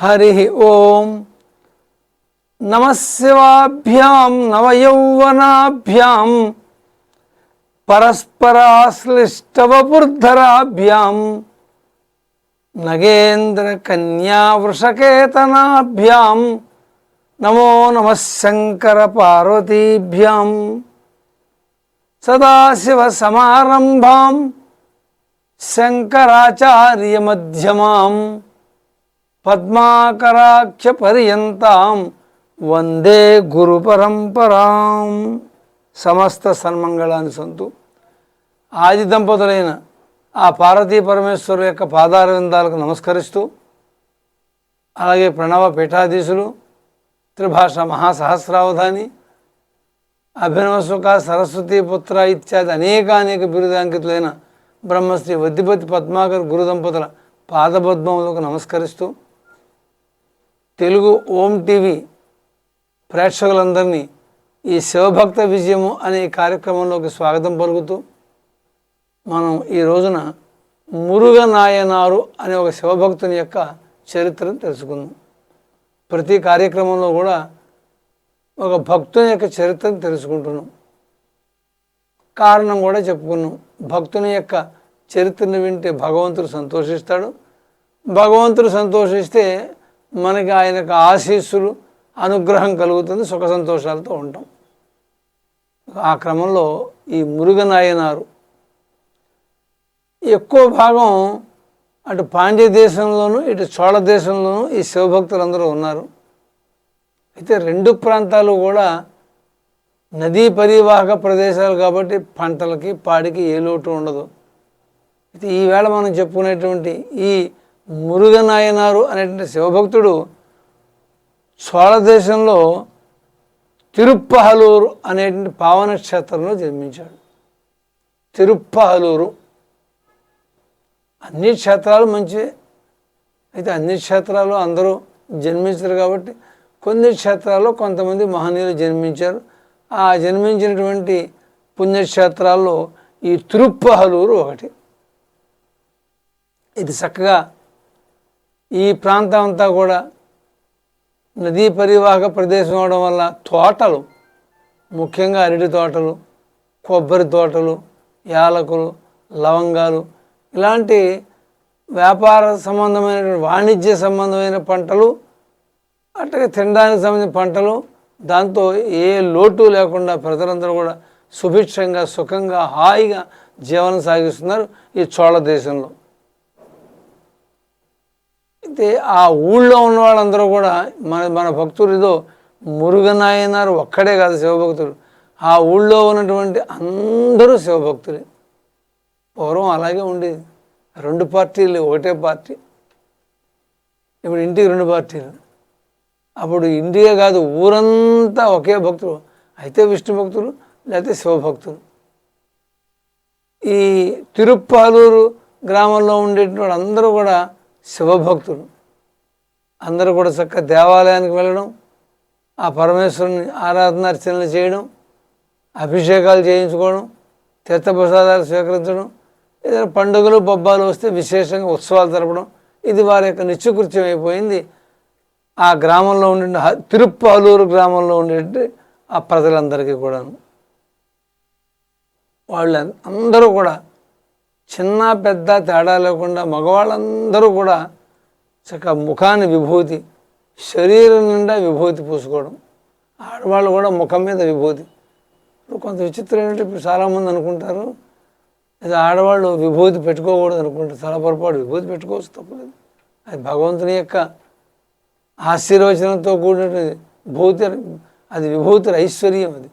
హరి ఓం నమశివాభ్యాం నవయౌవనాభ్యాం పరస్పరాశ్లిష్టవపుర్ధరాభ్యాం నగేంద్ర కన్యా నమో నమ శంకర పార్వతీభ్యాం సదాశివ సమారంభాం పద్మాకరాక్ష పర్యంతం వందే గురు పరంపరాం. సమస్త సన్మంగళాన్ని సంతు. ఆది దంపతులైన ఆ పార్వతీ పరమేశ్వరు యొక్క పాదారవిందాలకు నమస్కరిస్తూ అలాగే ప్రణవ పీఠాధీశులు త్రిభాష మహాసహస్రావధాని అభినవ సుఖ సరస్వతి పుత్ర ఇత్యాది అనేక అనేక బిరుదాంకితులైన బ్రహ్మశ్రీ వద్దిపతి పద్మాకర్ గురు దంపతుల పాదపద్మములకు నమస్కరిస్తూ తెలుగు ఓం టీవీ ప్రేక్షకులందరినీ ఈ శివభక్త విజయము అనే కార్యక్రమంలోకి స్వాగతం పలుకుతూ మనం ఈ రోజున మురుగ నాయనారు అనే ఒక శివభక్తుని యొక్క చరిత్రను తెలుసుకుందాం. ప్రతి కార్యక్రమంలో కూడా ఒక భక్తుని యొక్క చరిత్రను తెలుసుకుంటున్నాం. కారణం కూడా చెప్పుకున్నాం. భక్తుని యొక్క చరిత్రను వింటే భగవంతుడు సంతోషిస్తాడు. భగవంతుడు సంతోషిస్తే మనకి ఆయనకు ఆశీస్సులు అనుగ్రహం కలుగుతుంది సుఖ సంతోషాలతో ఉంటాం. ఆ క్రమంలో ఈ మురుగనాయనారు. ఎక్కువ భాగం అటు పాండ్య దేశంలోనూ ఇటు చోళ దేశంలోనూ ఈ శివభక్తులందరూ ఉన్నారు. అయితే రెండు ప్రాంతాలు కూడా నదీ పరివాహక ప్రదేశాలు కాబట్టి పంటలకి పాడికి ఏ లోటు ఉండదు. అయితే ఈవేళ మనం చెప్పుకునేటువంటి ఈ మురుగనాయనారు అనేటువంటి శివభక్తుడు చోళ దేశంలో తిరుప్పహలూరు అనేటువంటి పావన క్షేత్రంలో జన్మించాడు. తిరుప్పహలూరు. అన్ని క్షేత్రాలు మంచివే అయితే అన్ని క్షేత్రాలు అందరూ జన్మించరు కాబట్టి కొన్ని క్షేత్రాల్లో కొంతమంది మహనీయులు జన్మించారు. ఆ జన్మించినటువంటి పుణ్యక్షేత్రాల్లో ఈ తిరుప్పహలూరు ఒకటి. ఇది చక్కగా ఈ ప్రాంతం అంతా కూడా నదీ పరివాహక ప్రదేశం అవడం వల్ల తోటలు ముఖ్యంగా అరటి తోటలు కొబ్బరి తోటలు యాలకులు లవంగాలు ఇలాంటి వ్యాపార సంబంధమైన వాణిజ్య సంబంధమైన పంటలు అట్లాగే తినడానికి సంబంధించిన పంటలు దాంతో ఏ లోటు లేకుండా ప్రజలందరూ కూడా సుభిక్షంగా సుఖంగా హాయిగా జీవనం సాగిస్తున్నారు ఈ చోళ దేశంలో. అయితే ఆ ఊళ్ళో ఉన్న వాళ్ళందరూ కూడా మన మన భక్తులు ఏదో మురుగనాయనారు ఒక్కడే కాదు శివభక్తుడు ఆ ఊళ్ళో ఉన్నటువంటి అందరూ శివభక్తులే. పూర్వం అలాగే ఉండేది. రెండు పార్టీలు ఒకటే పార్టీ. ఇప్పుడు ఇంటికి రెండు పార్టీలు. అప్పుడు ఇండియా కాదు ఊరంతా ఒకే భక్తులు. అయితే విష్ణు భక్తులు లేకపోతే శివభక్తులు. ఈ తిరుప్పాలూరు గ్రామంలో ఉండేటువంటి అందరూ కూడా శివభక్తులు. అందరూ కూడా చక్కగా దేవాలయానికి వెళ్ళడం ఆ పరమేశ్వరుని ఆరాధన అర్చనలు చేయడం అభిషేకాలు చేయించుకోవడం తీర్థప్రసాదాలు స్వీకరించడం ఏదైనా పండుగలు బొబ్బాలు వస్తే విశేషంగా ఉత్సవాలు జరపడం ఇది వారి యొక్క నిత్యకృత్యం అయిపోయింది. ఆ గ్రామంలో ఉండే తిరుప్పాలూరు గ్రామంలో ఉండే ఆ ప్రజలందరికీ కూడాను. వాళ్ళు అందరూ కూడా చిన్న పెద్ద తేడా లేకుండా మగవాళ్ళందరూ కూడా చక్కగా ముఖాన్ని విభూతి శరీరం నిండా విభూతి పూసుకోవడం ఆడవాళ్ళు కూడా ముఖం మీద విభూతి. ఇప్పుడు కొంత విచిత్రం ఏంటంటే ఇప్పుడు చాలామంది అనుకుంటారు అది ఆడవాళ్ళు విభూతి పెట్టుకోకూడదు అనుకుంటారు. చాలా పొరపాటు విభూతి పెట్టుకోవచ్చు తప్పలేదు. అది భగవంతుని యొక్క ఆశీర్వచనంతో కూడిన భూతి అది విభూతి ఐశ్వర్యం అది.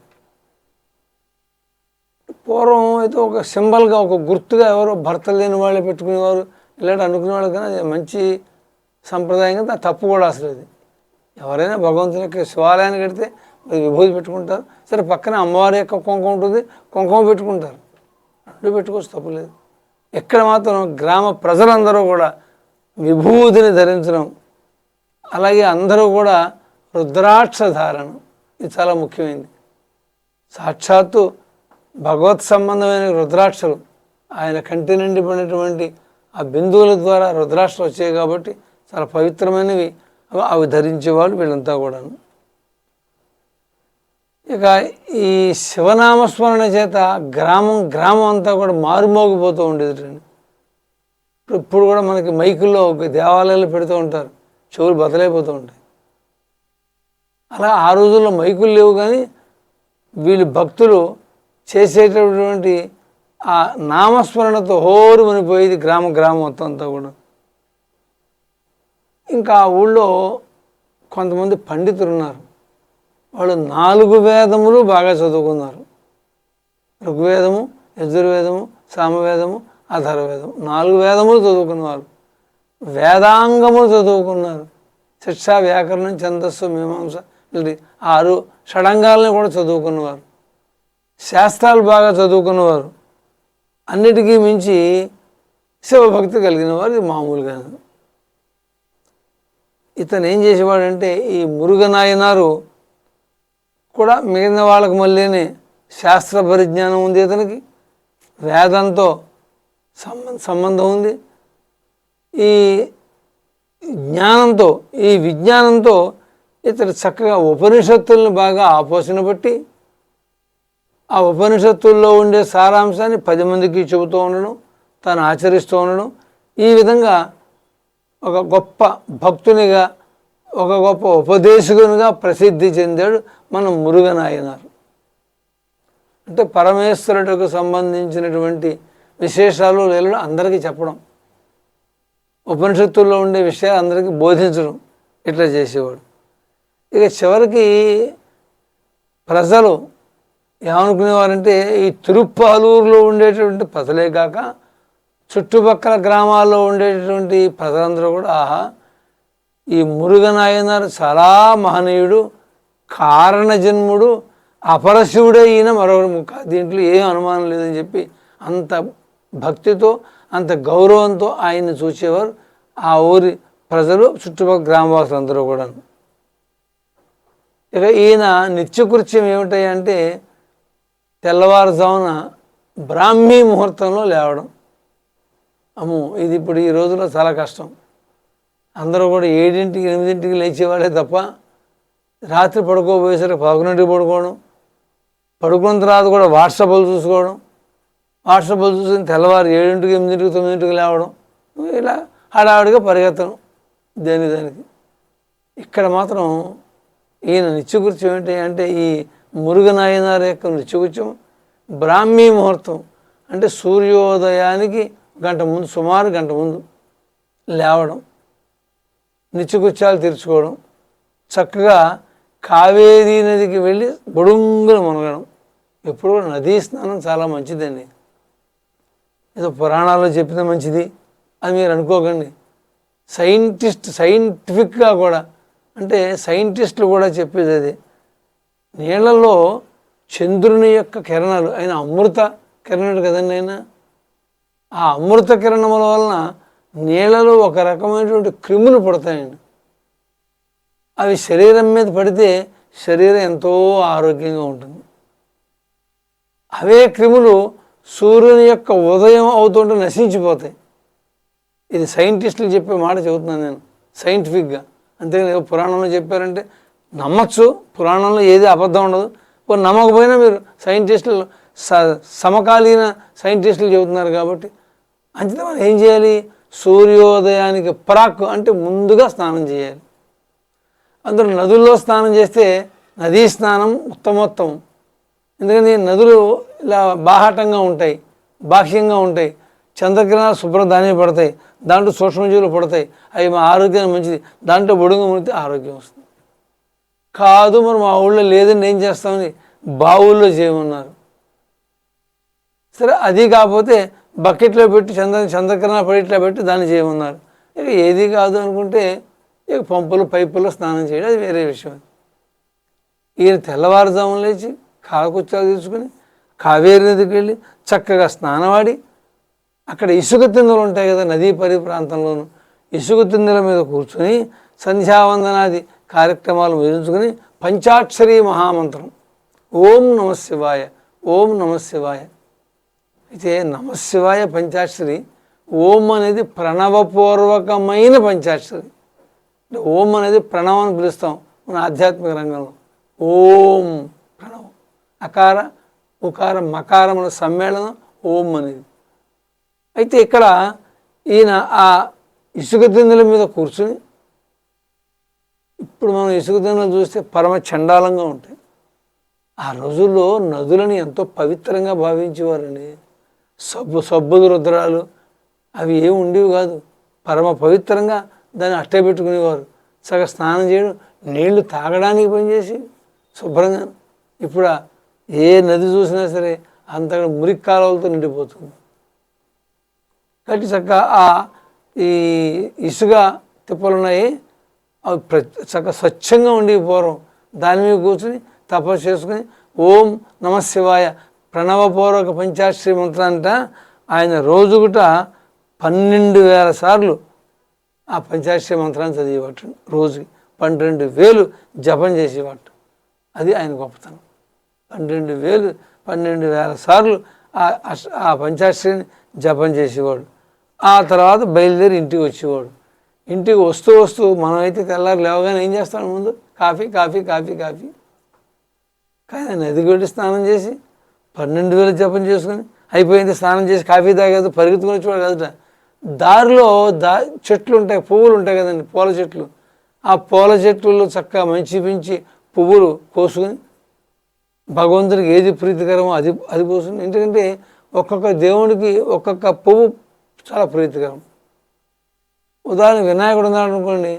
పూర్వం అయితే ఒక సింబల్గా ఒక గుర్తుగా ఎవరో భర్త లేని వాళ్ళే పెట్టుకునేవారు. ఇలాంటి అనుకునేవాళ్ళు కానీ అది మంచి సంప్రదాయంగా తప్పు కూడా అసలు అది. ఎవరైనా భగవంతుని యొక్క శివాలయానికి కడితే మరి విభూతి పెట్టుకుంటారు. సరే పక్కన అమ్మవారి యొక్క కుంకుమ ఉంటుంది. కుంకుమ పెట్టుకుంటారు. రెండు పెట్టుకోవచ్చు తప్పులేదు ఎక్కడ మాత్రం గ్రామ ప్రజలందరూ కూడా విభూతిని ధరించడం అలాగే అందరూ కూడా రుద్రాక్ష ధారణ ఇది చాలా ముఖ్యమైనది సాక్షాత్తు భగవత్ సంబంధమైన రుద్రాక్షలు ఆయన కంటి నుండి పడినటువంటి ఆ బిందువుల ద్వారా రుద్రాక్షలు వచ్చాయి కాబట్టి చాలా పవిత్రమైనవి. అవి ధరించేవాళ్ళు వీళ్ళంతా కూడాను. ఇక ఈ శివనామస్మరణ చేత గ్రామం గ్రామం అంతా కూడా మారుమోగిపోతూ ఉండేది ఇప్పుడు ఇప్పుడు కూడా మనకి మైకుల్లో ఒక దేవాలయాలు పెడుతూ ఉంటారు. చెవులు బదలైపోతూ ఉంటాయి. అలా ఆ రోజుల్లో మైకులు లేవు కానీ వీళ్ళు భక్తులు చేసేటటువంటి ఆ నామస్మరణతో హోరు మనిపోయేది గ్రామ గ్రామం మొత్తం అంతా కూడా. ఇంకా ఆ ఊళ్ళో కొంతమంది పండితులు ఉన్నారు వాళ్ళు నాలుగు వేదములు బాగా చదువుకున్నారు. ఋగ్వేదము యజుర్వేదము సామవేదము అధర్వేదం నాలుగు వేదములు చదువుకున్నవారు. వేదాంగములు చదువుకున్నారు. శిక్ష వ్యాకరణం ఛందస్సు మీమాంస ఆరు షడంగాలను కూడా చదువుకున్నవారు. శాస్త్రాలు బాగా చదువుకున్నవారు. అన్నిటికీ మించి శివభక్తి కలిగిన వారు ఇది మామూలుగా. ఇతను ఏం చేసేవాడంటే ఈ మురుగనాయనారు కూడా మిగిలిన వాళ్ళకు మళ్ళీనే శాస్త్ర పరిజ్ఞానం ఉంది ఇతనికి వేదంతో సంబంధ సంబంధం ఉంది. ఈ జ్ఞానంతో ఈ విజ్ఞానంతో ఇతడు చక్కగా ఉపనిషత్తులను బాగా ఆపోషణ బట్టి ఆ ఉపనిషత్తుల్లో ఉండే సారాంశాన్ని పది మందికి చెబుతూ ఉండడం తాను ఆచరిస్తూ ఉండడం ఈ విధంగా ఒక గొప్ప భక్తునిగా ఒక గొప్ప ఉపదేశకునిగా ప్రసిద్ధి చెందాడు మన మురుగనాయనారు అంటే పరమేశ్వరుడికి సంబంధించినటువంటి విశేషాలు లేలు అందరికీ చెప్పడం ఉపనిషత్తుల్లో ఉండే విషయాలు అందరికీ బోధించడం ఇట్లా చేసేవాడు. ఇక చివరికి ప్రజలు ఏమనుకునేవారంటే ఈ తిరుప్పాలూరులో ఉండేటువంటి ప్రజలే కాక చుట్టుపక్కల గ్రామాల్లో ఉండేటటువంటి ప్రజలందరూ కూడా ఆహా ఈ మురుగనాయనారు చాలా మహనీయుడు కారణజన్ముడు అపరశివుడే ఈయన మరొకటి దీంట్లో ఏం అనుమానం లేదని చెప్పి అంత భక్తితో అంత గౌరవంతో ఆయన్ని చూసేవారు ఆ ఊరి ప్రజలు చుట్టుపక్కల గ్రామవాసులందరూ కూడా ఇక ఈయన నిత్యకృత్యం ఏమిటాయంటే తెల్లవారుజామున బ్రాహ్మీ ముహూర్తంలో లేవడం. అమ్మో ఇది ఇప్పుడు ఈ రోజుల్లో చాలా కష్టం. అందరూ కూడా ఏడింటికి ఎనిమిదింటికి లేచేవాళ్ళే తప్ప రాత్రి పడుకోబోయేసరికి పదకొండింటికి పడుకోవడం పడుకున్న తర్వాత కూడా వాట్సాప్లు చూసుకోవడం వాట్సాప్లు చూసుకుని తెల్లవారు ఏడింటికి ఎనిమిదింటికి తొమ్మిదింటికి లేవడం. ఇలా హడావిడిగా పరిగెత్తడం దేని దానికి. ఇక్కడ మాత్రం ఈయన నిత్యకృత్యం ఏంటి అంటే ఈ మురుగనాయనార్ యొక్క నిత్యకృత్యం బ్రాహ్మీ ముహూర్తం. అంటే సూర్యోదయానికి గంట ముందు సుమారు గంట ముందు లేవడం నిత్యకృత్యాలు తీర్చుకోవడం చక్కగా కావేరీ నదికి వెళ్ళి బొడుంగున మునగడం. ఎప్పుడు కూడా నదీ స్నానం చాలా మంచిదండి. ఏదో పురాణాల్లో చెప్పిన మంచిది అని మీరు అనుకోకండి. సైంటిస్ట్ సైంటిఫిక్గా కూడా అంటే సైంటిస్టులు కూడా చెప్పేది అది. నీళ్ళలో చంద్రుని యొక్క కిరణాలు ఆయన అమృత కిరణాడు కదండి ఆయన? ఆ అమృత కిరణముల వలన నీళ్ళలో ఒక రకమైనటువంటి క్రిములు పడతాయండి. అవి శరీరం మీద పడితే శరీరం ఎంతో ఆరోగ్యంగా ఉంటుంది. అవే క్రిములు సూర్యుని యొక్క ఉదయం అవుతుంటే నశించిపోతాయి. ఇది సైంటిస్టులు చెప్పే మాట చెబుతున్నాను నేను సైంటిఫిక్గా. అంతేగాని పురాణంలో చెప్పారంటే నమ్మచ్చు. పురాణంలో ఏది అబద్ధం ఉండదు. ఇప్పుడు నమ్మకపోయినా మీరు సైంటిస్టులు స సమకాలీన సైంటిస్టులు చెబుతున్నారు కాబట్టి అంతే మనం ఏం చేయాలి? సూర్యోదయానికి ప్రాక్ అంటే ముందుగా స్నానం చేయాలి. అందులో నదుల్లో స్నానం చేస్తే నదీ స్నానం ఉత్తమోత్తమం. ఎందుకని నదులు ఇలా బాహాటంగా ఉంటాయి బాహ్యంగా ఉంటాయి. చంద్రకిరణాలు శుభ్రధాన్యం పడతాయి. దాంట్లో సూక్ష్మజీవులు పడతాయి. అవి మా ఆరోగ్యానికి మంచిది. దాంట్లో బొడుగు మునిగితే ఆరోగ్యం వస్తుంది. కాదు మరి మా ఊళ్ళో లేదని ఏం చేస్తామని బావుల్లో చేయమన్నారు. సరే అది కాకపోతే బకెట్లో పెట్టి చంద్ర చంద్రకరణ పడిట్లో పెట్టి దాన్ని చేయమన్నారు. ఇక ఏది కాదు అనుకుంటే ఇక పంపులు పైపుల్లో స్నానం చేయడం అది వేరే విషయం. ఈయన తెల్లవారుజామున లేచి కాలకుచ్చాలు తీసుకుని కావేరి నదికి వెళ్ళి చక్కగా స్నానమాడి అక్కడ ఇసుక తిందులు ఉంటాయి కదా నదీ పరి ప్రాంతంలోనూ ఇసుక తిందుల మీద కూర్చొని సంధ్యావందనాది కార్యక్రమాలు విధించుకుని పంచాక్షరి మహామంత్రం. ఓం నమ శివాయ ఓం నమ శివాయ. అయితే నమశివాయ పంచాక్షరి ఓం అనేది ప్రణవపూర్వకమైన పంచాక్షరి. ఓం అనేది ప్రణవం అని పిలుస్తాం మన ఆధ్యాత్మిక రంగంలో. ఓం ప్రణవం. అకార ఉకార మకారముల సమ్మేళనం ఓం అనేది. అయితే ఇక్కడ ఈయన ఆ ఇసుక దిందుల మీద కూర్చుని ఇప్పుడు మనం ఇసుక దిందులు చూస్తే పరమ చండాలంగా ఉంటాయి. ఆ రోజుల్లో నదులని ఎంతో పవిత్రంగా భావించేవారండి. సబ్బు సబ్బు రుద్రాలు అవి ఏమి ఉండేవి కాదు. పరమ పవిత్రంగా దాన్ని అట్టే పెట్టుకునేవారు. సగ స్నానం చేయడం నీళ్ళు తాగడానికి పనిచేసి శుభ్రంగా. ఇప్పుడు ఏ నది చూసినా సరే అంతగా మురికి కాలువలతో నిండిపోతుంది. కాబట్టి చక్కగా ఆ ఈ ఇసుక తిప్పలు ఉన్నాయి చక్కగా స్వచ్ఛంగా ఉండి పూర్వం దాని మీద కూర్చుని తపస్సు చేసుకుని ఓం నమ శివాయ ప్రణవపూర్వక పంచాక్షరి మంత్రంట ఆయన రోజుగుట పన్నెండు వేల సార్లు ఆ పంచాశ్రీ మంత్రాన్ని చదివేవాడు. రోజుకి పన్నెండు వేలు జపం చేసేవాడు. అది ఆయన గొప్పతనం. పన్నెండు వేలు పన్నెండు వేల సార్లు ఆ పంచాశ్రీని ఆ జపం చేసేవాడు. ఆ తర్వాత బయలుదేరి ఇంటికి వచ్చేవాడు. ఇంటికి వస్తూ వస్తూ మనమైతే తెల్లారి లేవగానే ఏం చేస్తాడు ముందు? Coffee coffee coffee coffee. కానీ నది కొట్టి స్నానం చేసి పన్నెండు వేలు జపం చేసుకొని అయిపోయింది స్నానం చేసి కాఫీ తాగదు పరిగెత్తుకొని వచ్చేవాడు కదట. దారిలో దా చెట్లు ఉంటాయి పువ్వులు ఉంటాయి కదండి పూల చెట్లు. ఆ పూల చెట్లలో చక్కగా మంచి పెంచి పువ్వులు కోసుకొని భగవంతునికి ఏది ప్రీతికరమో అది అది కోసుకుని ఎందుకంటే ఒక్కొక్క దేవుడికి ఒక్కొక్క పువ్వు చాలా ప్రీతికరం. ఉదాహరణ వినాయకుడు ఉన్నాడు అనుకోండి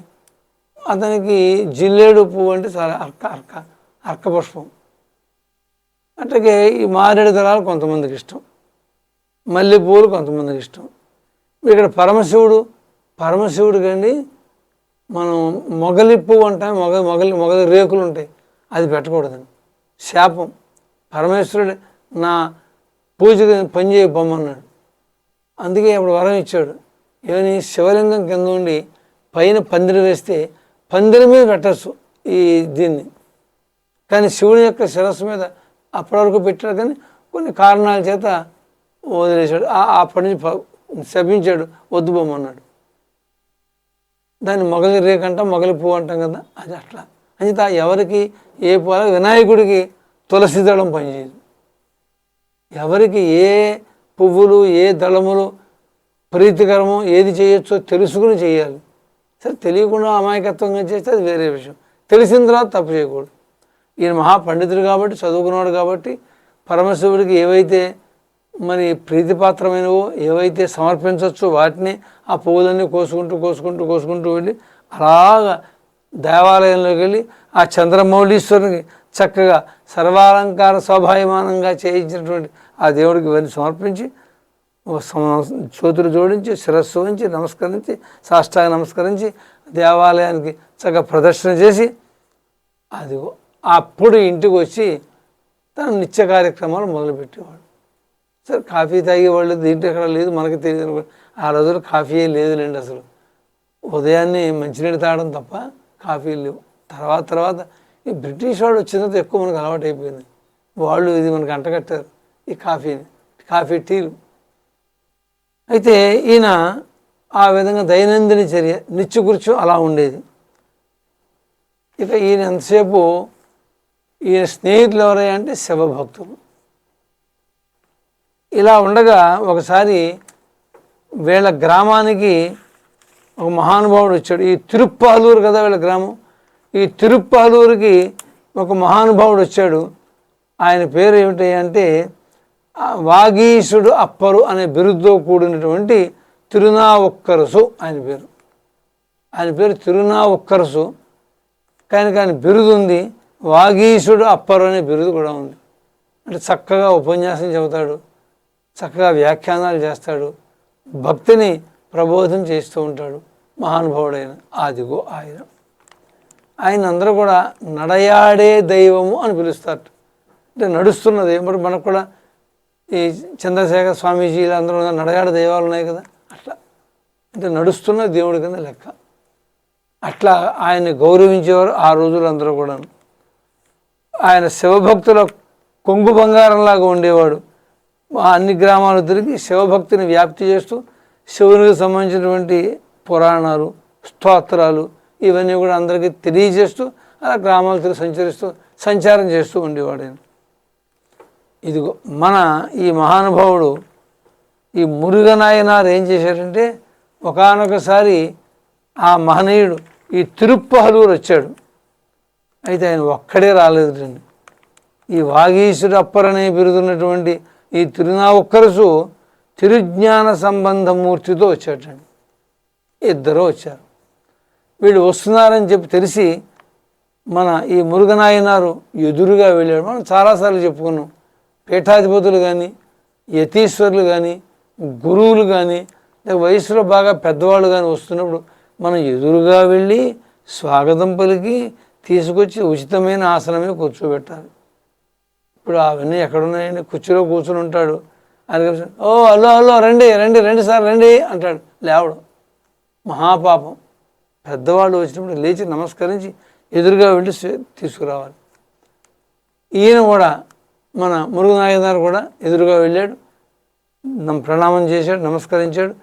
అతనికి జిల్లేడు పువ్వు అంటే చాలా అర్క అర్క అర్క పుష్పం అట్లాగే ఈ మారేడు దళాలు కొంతమందికి ఇష్టం మల్లెపూలు కొంతమందికి ఇష్టం. ఇక్కడ పరమశివుడు పరమశివుడికి అండి మనం మొగలి పువ్వు అంటాం మొగ మొగలి మొగలి రేకులు ఉంటాయి అది పెట్టకూడదండి. శాపం. పరమేశ్వరుడు నా పూజకి పనిచేయ బొమ్మన్నాడు అందుకే అప్పుడు వరం ఇచ్చాడు. ఏమని శివలింగం కింద ఉండి పైన పందిరి వేస్తే పందిరి మీద పెట్టచ్చు ఈ దీన్ని. కానీ శివుని యొక్క శిరస్సు మీద అప్పటి వరకు పెట్టాడు కానీ కొన్ని కారణాల చేత వదిలేశాడు. ఆ- అప్పటి నుంచి శపించాడు. వద్దు బొమ్మన్నాడు దాన్ని మొగలి రేకంట మొగలి పువ్వు అంటాం కదా అది అట్లా. అంచేత ఎవరికి ఏ పూల వినాయకుడికి తులసి దళం పనిచేయదు. ఎవరికి ఏ పువ్వులు ఏ దళములు ప్రీతికరమో ఏది చేయొచ్చో తెలుసుకుని చేయాలి. సరే తెలియకుండా అమాయకత్వంగా చేస్తే అది వేరే విషయం. తెలిసిన తర్వాత తప్పు చేయకూడదు. ఈయన మహాపండితుడు కాబట్టి చదువుకున్నాడు కాబట్టి పరమశివుడికి ఏవైతే మరి ప్రీతిపాత్రమైనవో ఏవైతే సమర్పించవచ్చో వాటిని ఆ పువ్వులన్నీ కోసుకుంటూ కోసుకుంటూ కోసుకుంటూ వెళ్ళి అలాగా దేవాలయంలోకి వెళ్ళి ఆ చంద్రమౌళీశ్వరునికి చక్కగా సర్వాలంకార స్వాభాయమానంగా చేయించినటువంటి ఆ దేవుడికి ఇవన్నీ సమర్పించి చేతులు జోడించి శిరస్సు ఉంచి నమస్కరించి సాష్టాంగ నమస్కరించి దేవాలయానికి చక్కగా ప్రదర్శన చేసి అదిగో అప్పుడు ఇంటికి వచ్చి తన నిత్య కార్యక్రమాలు మొదలుపెట్టేవాడు. సరే కాఫీ తాగేవాళ్ళు దీంట్లో ఎక్కడ లేదు మనకి తెలియదు. ఆ రోజుల్లో కాఫీ లేదులేండి అసలు. ఉదయాన్నే మంచినీళ్ళు తాగడం తప్ప కాఫీ లేవు. తర్వాత తర్వాత ఈ బ్రిటిష్ వాళ్ళు వచ్చిన ఎక్కువ మనకు అలవాటు అయిపోయింది వాళ్ళు ఇది మనకు అంటగట్టారు ఈ కాఫీని. కాఫీ టీలు. అయితే ఈయన ఆ విధంగా దైనందిన చర్య నిత్యకృత్యం అలా ఉండేది. ఇక ఈయన ఎంతసేపు ఈయన స్నేహితులు ఎవరయ్యా అంటే శివభక్తులు. ఇలా ఉండగా ఒకసారి వీళ్ళ గ్రామానికి ఒక మహానుభావుడు వచ్చాడు. ఈ తిరుప్పాలూరు కదా వీళ్ళ గ్రామం? ఈ తిరుప్పాలూరుకి ఒక మహానుభావుడు వచ్చాడు. ఆయన పేరు ఏమిటి అంటే వాగీశుడు అప్పరు అనే బిరుదుతో కూడినటువంటి తిరునావుక్కరసు ఆయన పేరు. ఆయన పేరు తిరునావుక్కరసు. కానీ కానీ బిరుదు ఉంది. వాగీశుడు అప్పరు అనే బిరుదు కూడా ఉంది. అంటే చక్కగా ఉపన్యాసం చెబుతాడు. చక్కగా వ్యాఖ్యానాలు చేస్తాడు. భక్తిని ప్రబోధం చేస్తూ ఉంటాడు మహానుభావుడైన ఆదిగో ఆయన ఆయన అందరూ కూడా నడయాడే దైవము అని పిలుస్తారు. అంటే నడుస్తున్నది మరి మనకు కూడా ఈ చంద్రశేఖర స్వామీజీ అందరూ నడగాడ దైవాలు ఉన్నాయి కదా? అట్లా. అంటే నడుస్తున్న దేవుడి కింద లెక్క. అట్లా ఆయన్ని గౌరవించేవారు ఆ రోజులు అందరూ కూడా ఆయన శివభక్తుల కొంగు బంగారంలాగా ఉండేవాడు. అన్ని గ్రామాలు తిరిగి శివభక్తిని వ్యాప్తి చేస్తూ శివునికి సంబంధించినటువంటి పురాణాలు స్తోత్రాలు ఇవన్నీ కూడా అందరికీ తెలియజేస్తూ అలా గ్రామాలు తిరిగి సంచరిస్తూ సంచారం చేస్తూ ఉండేవాడు ఆయన. ఇదిగో మన ఈ మహానుభావుడు ఈ మురుగనాయనారు ఏం చేశాడంటే ఒకానొకసారి ఆ మహనీయుడు ఈ తిరుప్పహలూరు వచ్చాడు. అయితే ఆయన ఒక్కడే రాలేదు రండి ఈ వాగీశుడు అప్పరనే పెరుగుతున్నటువంటి ఈ తిరునావుక్కరసు తిరుజ్ఞాన సంబంధ మూర్తితో వచ్చాడండి. ఇద్దరు వచ్చారు. వీళ్ళు వస్తున్నారని చెప్పి తెలిసి మన ఈ మురుగనాయనారు ఎదురుగా వెళ్ళాడు. మనం చాలాసార్లు చెప్పుకున్నాం. పీఠాధిపతులు కానీ యతీశ్వరులు కానీ గురువులు కానీ లేక వయసులో బాగా పెద్దవాళ్ళు కానీ వస్తున్నప్పుడు మనం ఎదురుగా వెళ్ళి స్వాగతం పలికి తీసుకొచ్చి ఉచితమైన ఆసనమే కూర్చోబెట్టాలి. ఇప్పుడు అవన్నీ ఎక్కడున్నాయండి? కుర్చీలో కూర్చుని ఉంటాడు. అందుకని ఓ హలో హలో రండి రండి రండి సార్ రండి అంటాడు. లేవడం. మహాపాపం. పెద్దవాళ్ళు వచ్చినప్పుడు లేచి నమస్కరించి ఎదురుగా వెళ్ళి తీసుకురావాలి. ఈయన కూడా మన మురుగునాయనారు కూడా ఎదురుగా వెళ్ళాడు. నమ్ ప్రణామం చేశాడు నమస్కరించాడు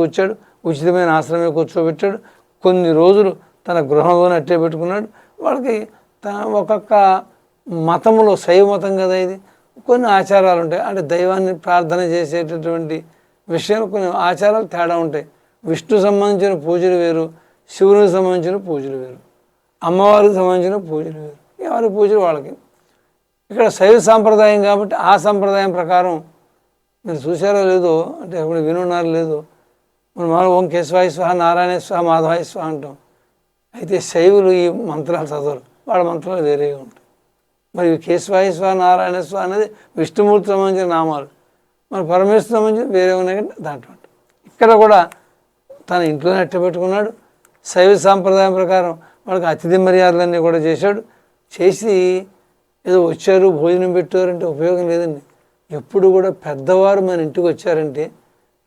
వచ్చాడు ఉచితమైన ఆశ్రమే కూర్చోబెట్టాడు. కొన్ని రోజులు తన గృహంలోనే అట్టే పెట్టుకున్నాడు. వాళ్ళకి తన ఒక్కొక్క మతంలో శైవ మతం కదా ఇది. కొన్ని ఆచారాలు ఉంటాయి. అంటే దైవాన్ని ప్రార్థన చేసేటటువంటి విషయాలు కొన్ని ఆచారాలు తేడా ఉంటాయి. విష్ణు సంబంధించిన పూజలు వేరు శివునికి సంబంధించిన పూజలు వేరు అమ్మవారికి సంబంధించిన పూజలు వేరు. ఎవరి పూజలు వాళ్ళకి? ఇక్కడ శైవ సాంప్రదాయం కాబట్టి ఆ సాంప్రదాయం ప్రకారం మీరు చూసారో లేదో అంటే ఎప్పుడు వినున్నారో లేదో మనం మామూలు ఓం కేశవాయ స్వాహ నారాయణ స్వాహ మాధవాయ స్వాహ అంటాం. అయితే శైవులు ఈ మంత్రాలు చదవరు. వాళ్ళ మంత్రాలు వేరేగా ఉంటాయి. మరి కేశవాయ స్వాహ నారాయణ స్వాహ అనేది విష్ణుమూర్తి సంబంధించిన నామాలు. మరి పరమేశ్వరం సంబంధించిన వేరే ఉన్నాయి దాంట్లో ఇక్కడ కూడా తన ఇంట్లోనే అట్ట పెట్టుకున్నాడు. శైవ సాంప్రదాయం ప్రకారం వాళ్ళకి అతిథి మర్యాదలన్నీ కూడా చేశాడు. చేసి ఏదో వచ్చారు భోజనం పెట్టారంటే ఉపయోగం లేదండి. ఎప్పుడు కూడా పెద్దవారు మన ఇంటికి వచ్చారంటే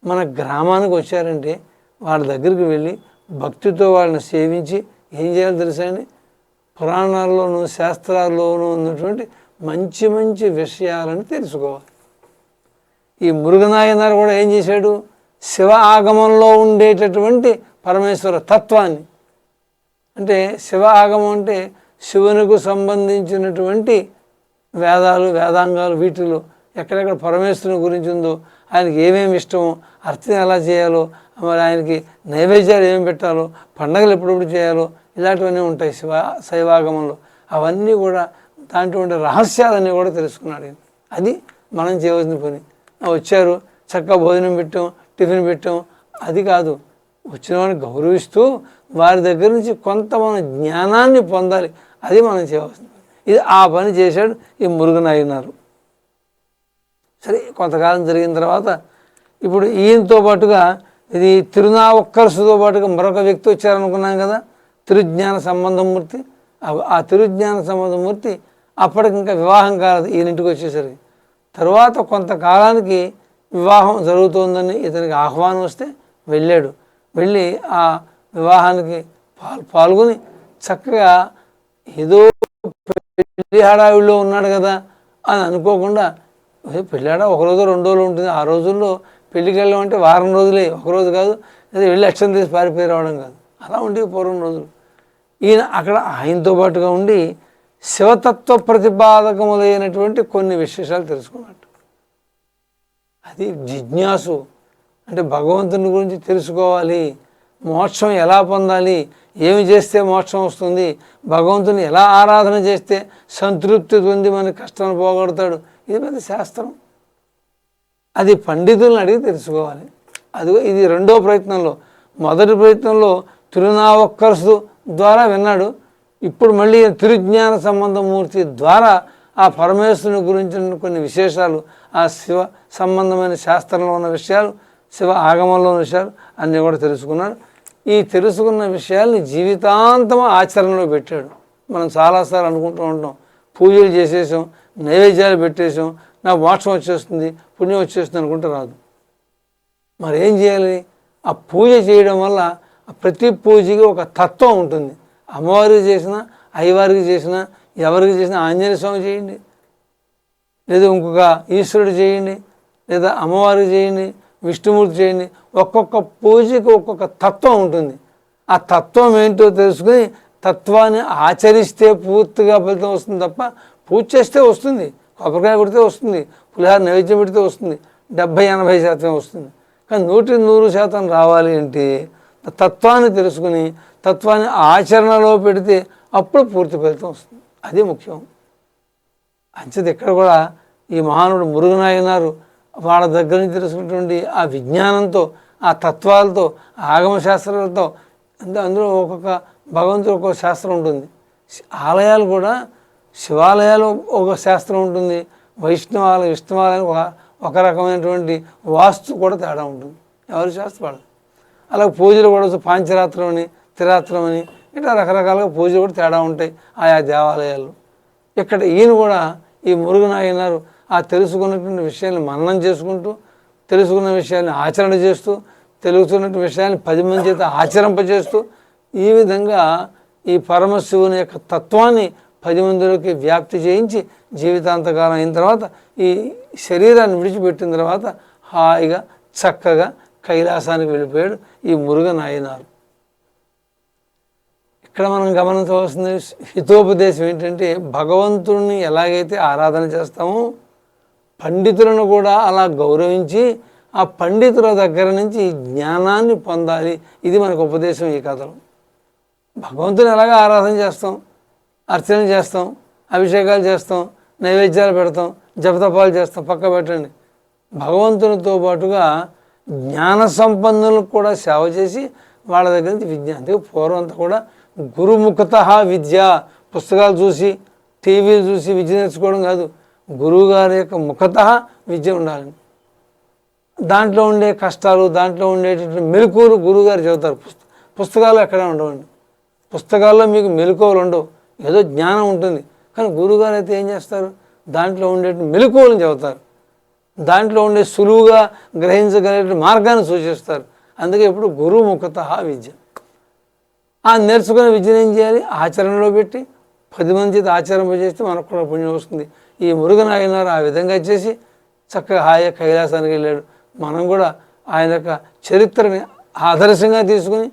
మన గ్రామానికి వచ్చారంటే వాళ్ళ దగ్గరికి వెళ్ళి భక్తితో వాళ్ళని సేవించి ఏం చేయాలో తెలుసా అండి? పురాణాల్లోనూ శాస్త్రాల్లోనూ ఉన్నటువంటి మంచి మంచి విషయాలను తెలుసుకోవాలి. ఈ మురుగనాయనారు కూడా ఏం చేశాడు? శివ ఆగమంలో ఉండేటటువంటి పరమేశ్వర తత్వాన్ని. అంటే శివ ఆగమం అంటే శివునికి సంబంధించినటువంటి వేదాలు వేదాంగాలు వీటిలో ఎక్కడెక్కడ పరమేశ్వరుని గురించి ఉందో ఆయనకి ఏమేమి ఇష్టమో అర్థం ఎలా చేయాలో మరి ఆయనకి నైవేద్యాలు ఏమి పెట్టాలో పండగలు ఎప్పుడెప్పుడు చేయాలో ఇలాంటివన్నీ ఉంటాయి శివ శైవాగమంలో. అవన్నీ కూడా దాంట్లో ఉండే రహస్యాలన్నీ కూడా తెలుసుకున్నాడు అది మనం చేయవలసిన పని. వచ్చారు చక్కగా భోజనం పెట్టాం టిఫిన్ పెట్టాం. అది కాదు వచ్చిన వాడిని గౌరవిస్తూ వారి దగ్గర నుంచి కొంత మన జ్ఞానాన్ని పొందాలి. అది మనం చేయవలసింది. ఇది ఆ పని చేశాడు ఈ మురుగనాయనారు సరే కొంతకాలం జరిగిన తర్వాత ఇప్పుడు ఈయనతో పాటుగా ఇది తిరునావక్కరసుతో పాటుగా మరొక వ్యక్తి వచ్చారనుకున్నాం కదా తిరుజ్ఞాన సంబంధమూర్తి. ఆ- ఆ తిరుజ్ఞాన సంబంధమూర్తి అప్పటికి ఇంకా వివాహం కాలేదు ఈయన ఇంటికి వచ్చేసరికి. తర్వాత కొంతకాలానికి వివాహం జరుగుతోందని ఇతనికి ఆహ్వానం వస్తే వెళ్ళాడు. వెళ్ళి ఆ వివాహానికి పాల్ పాల్గొని చక్కగా ఏదో పెళ్ళి హడావిడిలో ఉన్నాడు కదా అని అనుకోకుండా పెళ్ళాడా పెళ్ళాడ? ఒక రోజు రెండు రోజులు ఉంటుంది. ఆ రోజుల్లో పెళ్ళికి వెళ్ళడం అంటే వారం రోజులే. ఒక రోజు కాదు. లేదా వెళ్ళి అక్షరం తీసి పారిపోయి రావడం కాదు. అలా ఉండేవి పూర్వం రోజులు. ఈయన అక్కడ ఆయనతో పాటుగా ఉండి శివతత్వ ప్రతిపాదకములైనటువంటి కొన్ని విశేషాలు తెలుసుకున్నట్టు అది జిజ్ఞాసు. అంటే భగవంతుని గురించి తెలుసుకోవాలి. మోక్షం ఎలా పొందాలి? ఏమి చేస్తే మోక్షం వస్తుంది? భగవంతుని ఎలా ఆరాధన చేస్తే సంతృప్తి పొంది మన కష్టాన్ని పోగొడతాడు? ఇది పెద్ద శాస్త్రం. అది పండితులను అడిగి తెలుసుకోవాలి. అదిగో ఇది రెండో ప్రయత్నంలో. మొదటి ప్రయత్నంలో తిరునావక్కరసు ద్వారా విన్నాడు. ఇప్పుడు మళ్ళీ తిరుజ్ఞాన సంబంధమూర్తి ద్వారా ఆ పరమేశ్వరుని గురించిన కొన్ని విశేషాలు ఆ శివ సంబంధమైన శాస్త్రంలో ఉన్న విషయాలు శివ ఆగమంలో ఉన్న విషయాలు అన్నీ కూడా తెలుసుకున్నాడు. ఈ తెలుసుకున్న విషయాల్ని జీవితాంతం ఆచరణలో పెట్టాడు. మనం చాలాసార్లు అనుకుంటూ ఉంటాం పూజలు చేసేసాం నైవేద్యాలు పెట్టేసాం నాకు మోక్షం వచ్చేస్తుంది పుణ్యం వచ్చేస్తుంది అనుకుంటే రాదు. మరి ఏం చేయాలి? ఆ పూజ చేయడం వల్ల ప్రతి పూజకి ఒక తత్వం ఉంటుంది. అమ్మవారికి చేసినా అయ్యవారికి చేసినా ఎవరికి చేసినా ఆంజనేయ స్వామి చేయండి. లేదా ఇంకొక ఈశ్వరుడు చేయండి లేదా అమ్మవారికి చేయండి విష్ణుమూర్తి చేయండి. ఒక్కొక్క పూజకి ఒక్కొక్క తత్వం ఉంటుంది. ఆ తత్వం ఏంటో తెలుసుకుని తత్వాన్ని ఆచరిస్తే పూర్తిగా ఫలితం వస్తుంది తప్ప పూజ చేస్తే వస్తుంది. కొబ్బరికాయ కొడితే వస్తుంది. పులిహార నైవేద్యం పెడితే వస్తుంది. డెబ్భై ఎనభై శాతం వస్తుంది. కానీ నూటి నూరు శాతం రావాలి అంటే తత్వాన్ని తెలుసుకుని తత్వాన్ని ఆచరణలో పెడితే అప్పుడు పూర్తి ఫలితం వస్తుంది. అది ముఖ్యం. అంచేది ఇక్కడ కూడా ఈ మహానుడు మురుగునాయనారు వాళ్ళ దగ్గర నుంచి తెలుసుకున్నటువంటి ఆ విజ్ఞానంతో ఆ తత్వాలతో ఆగమ శాస్త్రాలతో అంటే అందులో ఒక్కొక్క భగవంతుడు ఒక్కొక్క శాస్త్రం ఉంటుంది. ఆలయాలు కూడా శివాలయాలు ఒక శాస్త్రం ఉంటుంది. వైష్ణవాలయం విష్ణువాలయం ఒక ఒక రకమైనటువంటి వాస్తు కూడా తేడా ఉంటుంది. ఎవరి శాస్త్రం వాళ్ళు అలాగే పూజలు కూడా పాంచరాత్రం అని త్రిరాత్రం అని ఇట్లా రకరకాలుగా పూజలు కూడా తేడా ఉంటాయి ఆయా దేవాలయాలు ఇక్కడ ఈయన కూడా ఈ మురుగునాయనారు ఆ తెలుసుకున్నటువంటి విషయాన్ని మననం చేసుకుంటూ తెలుసుకున్న విషయాన్ని ఆచరణ చేస్తూ తెలుసుకున్నటువంటి విషయాన్ని పది మంది చేత ఆచరింపజేస్తూ ఈ విధంగా ఈ పరమశివుని యొక్క తత్వాన్ని పది మందిలోకి వ్యాప్తి చేయించి జీవితాంతకాలం అయిన తర్వాత ఈ శరీరాన్ని విడిచిపెట్టిన తర్వాత హాయిగా చక్కగా కైలాసానికి వెళ్ళిపోయాడు ఈ మురుగ నాయనారు. ఇక్కడ మనం గమనించవలసింది హితోపదేశం ఏంటంటే భగవంతుడిని ఎలాగైతే ఆరాధన చేస్తామో పండితులను కూడా అలా గౌరవించి ఆ పండితుల దగ్గర నుంచి జ్ఞానాన్ని పొందాలి. ఇది మనకు ఉపదేశం ఈ కథలో. భగవంతుని ఎలాగ ఆరాధన చేస్తాం? అర్చన చేస్తాం? అభిషేకాలు చేస్తాం? నైవేద్యాలు పెడతాం? జపతపాలు చేస్తాం? పక్క పెట్టండి. భగవంతునితో పాటుగా జ్ఞాన సంపన్నులకు కూడా సేవ చేసి వాళ్ళ దగ్గర నుంచి విద్య అందుకే పూర్వం అంతా కూడా గురుముఖత విద్య. పుస్తకాలు చూసి టీవీలు చూసి విద్య నేర్చుకోవడం కాదు. గురువుగారి యొక్క ముఖత విద్య ఉండాలని దాంట్లో ఉండే కష్టాలు దాంట్లో ఉండేటువంటి మెలకువలు గురువుగారు చెబుతారు పుస్తకాలు ఎక్కడ ఉండవండి. పుస్తకాల్లో మీకు మెలకువలు ఉండవు. ఏదో జ్ఞానం ఉంటుంది. కానీ గురువుగారు అయితే ఏం చేస్తారు? దాంట్లో ఉండేటువంటి మెలకువలను చెబుతారు దాంట్లో ఉండే సులువుగా గ్రహించగలిగే మార్గాన్ని సూచిస్తారు. అందుకే ఇప్పుడు గురువు ముఖత విద్య. ఆ నేర్చుకున్న విద్యను ఏం చేయాలి? ఆచరణలో పెట్టి పది మంది చేత చేస్తే మనకు కూడా పుణ్యం వస్తుంది. ఈ మురుగనాయనారు ఆ విధంగా చేసి చక్కగా హాయ కైలాసానికి వెళ్ళాడు. మనం కూడా ఆయన యొక్క చరిత్రని ఆదర్శంగా తీసుకుని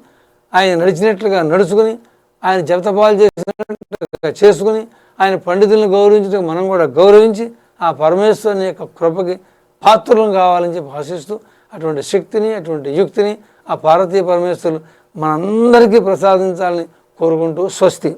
ఆయన నడిచినట్లుగా నడుచుకుని ఆయన జపతపాలు చేసినట్లుగా చేసుకుని ఆయన పండితులను గౌరవించడం మనం కూడా గౌరవించి ఆ పరమేశ్వరుని యొక్క కృపకి పాత్రలను కావాలని చెప్పి ఆశిస్తూ అటువంటి శక్తిని అటువంటి యుక్తిని ఆ పార్వతీ పరమేశ్వరులు మనందరికీ ప్రసాదించాలని కోరుకుంటూ స్వస్తి.